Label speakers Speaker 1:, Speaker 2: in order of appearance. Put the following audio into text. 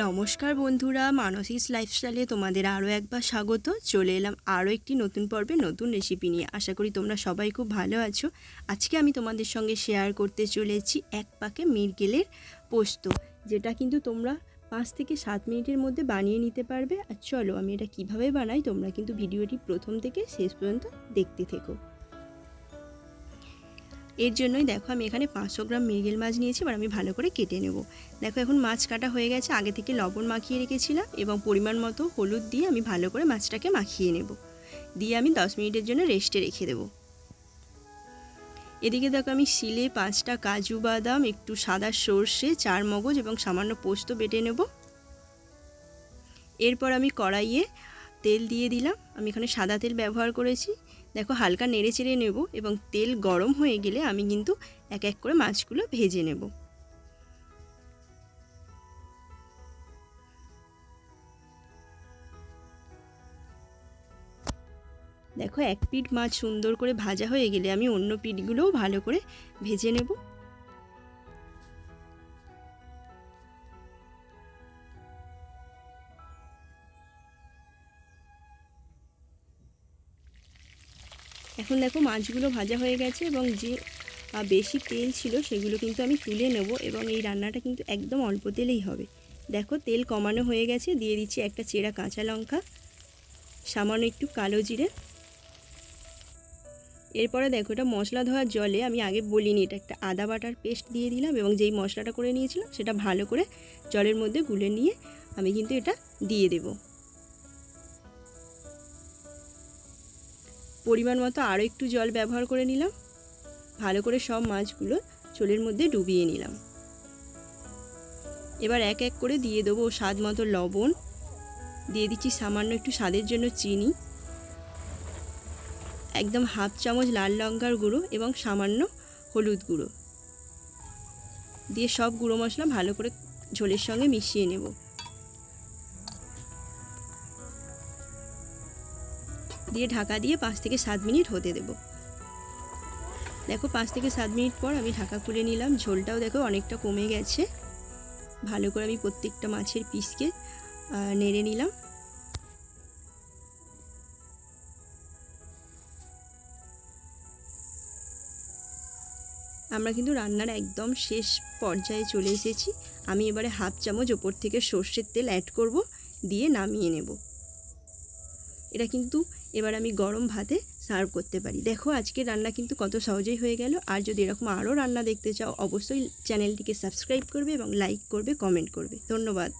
Speaker 1: নমস্কার বন্ধুরা মানসিস লাইফস্টাইলে তোমাদের আরও একবার স্বাগত। চলে এলাম আরও একটি নতুন পর্বে, নতুন রেসিপি নিয়ে। আশা করি তোমরা সবাই খুব ভালো আছো। আজকে আমি তোমাদের সঙ্গে শেয়ার করতে চলেছি এক পাকে মিরগেলের পোস্ত, যেটা কিন্তু তোমরা পাঁচ থেকে সাত মিনিটের মধ্যে বানিয়ে নিতে পারবে। আর চলো, আমি এটা কীভাবে বানাই তোমরা কিন্তু ভিডিওটি প্রথম থেকে শেষ পর্যন্ত দেখতে থেকো। এর জন্যই দেখো আমি এখানে পাঁচশো গ্রাম মৃগেল মাছ নিয়েছি, এবার আমি ভালো করে কেটে নেব। দেখো এখন মাছ কাটা হয়ে গেছে, আগে থেকে লবণ মাখিয়ে রেখেছিলাম এবং পরিমাণ মতো হলুদ দিয়ে আমি ভালো করে মাছটাকে মাখিয়ে নেব। দিয়ে আমি দশ মিনিটের জন্য রেস্টে রেখে দেব। এদিকে দেখো আমি শিলে পাঁচটা কাজু বাদাম, একটু সাদা সর্ষে, চার মগজ এবং সামান্য পোস্ত বেটে নেব। এরপর আমি কড়াইয়ে তেল দিয়ে দিলাম। আমি এখানে সাদা তেল ব্যবহার করেছি। দেখো হালকা নেড়ে চেড়ে নেব এবং তেল গরম হয়ে গেলে আমি কিন্তু এক এক করে মাছগুলো ভেজে নেব। দেখো এক পিঠ মাছ সুন্দর করে ভাজা হয়ে গেলে আমি অন্য পিঠগুলোও ভালো করে ভেজে নেব। এখন দেখো মাছগুলো ভাজা হয়ে গেছে এবং যে বেশি তেল ছিল সেগুলো কিন্তু আমি তুলে নেব এবং এই রান্নাটা কিন্তু একদম অল্প তেলেই হবে। দেখো তেল কমানো হয়ে গেছে, দিয়ে দিচ্ছি একটা চেরা কাঁচা লঙ্কা, সামান্য একটু কালো জিরে। এরপরে দেখো এটা মশলা ধোয়ার জলে আমি আগে বলিনি, এটা একটা আদা বাটার পেস্ট দিয়ে দিলাম এবং যেই মশলাটা করে নিয়েছিলাম সেটা ভালো করে জলের মধ্যে গুলে নিয়ে আমি কিন্তু এটা দিয়ে দেবো। পরিমাণ মতো আরও একটু জল ব্যবহার করে নিলাম। ভালো করে সব মাছগুলো চোলের মধ্যে ডুবিয়ে নিলাম। এবার এক এক করে দিয়ে দেবো স্বাদ মতো লবণ। দিয়ে দিচ্ছি সামান্য একটু স্বাদের জন্য চিনি। একদম হাফ চামচ লাল লঙ্কার গুঁড়ো এবং সামান্য হলুদ গুঁড়ো। দিয়ে সব গুঁড়ো মশলা ভালো করে ঝোলের সঙ্গে মিশিয়ে নেব। দিয়ে ঢাকা দিয়ে পাঁচ থেকে সাত মিনিট হতে দেব। দেখো, পাঁচ থেকে সাত মিনিট পর আমি ঢাকা খুলে নিলাম। ঝোলটাও দেখো অনেকটা কমে গেছে। ভালো করে আমি প্রত্যেকটা মাছের পিসকে নেড়ে নিলাম। আমরা কিন্তু রান্নার একদম শেষ পর্যায়ে চলে এসেছি। আমি এবারে হাফ চামচ ওপর থেকে সর্ষের তেল অ্যাড করব, দিয়ে নামিয়ে নেব। এটা কিন্তু এবার আমি গরম ভাতে সার্ভ করতে পারি। দেখো, আজকে রান্না কিন্তু কত সহজেই হয়ে গেল। আর যদি এরকম আরও রান্না দেখতে চাও, অবশ্যই চ্যানেলটিকে সাবস্ক্রাইব করবে এবং লাইক করবে কমেন্ট করবে। ধন্যবাদ।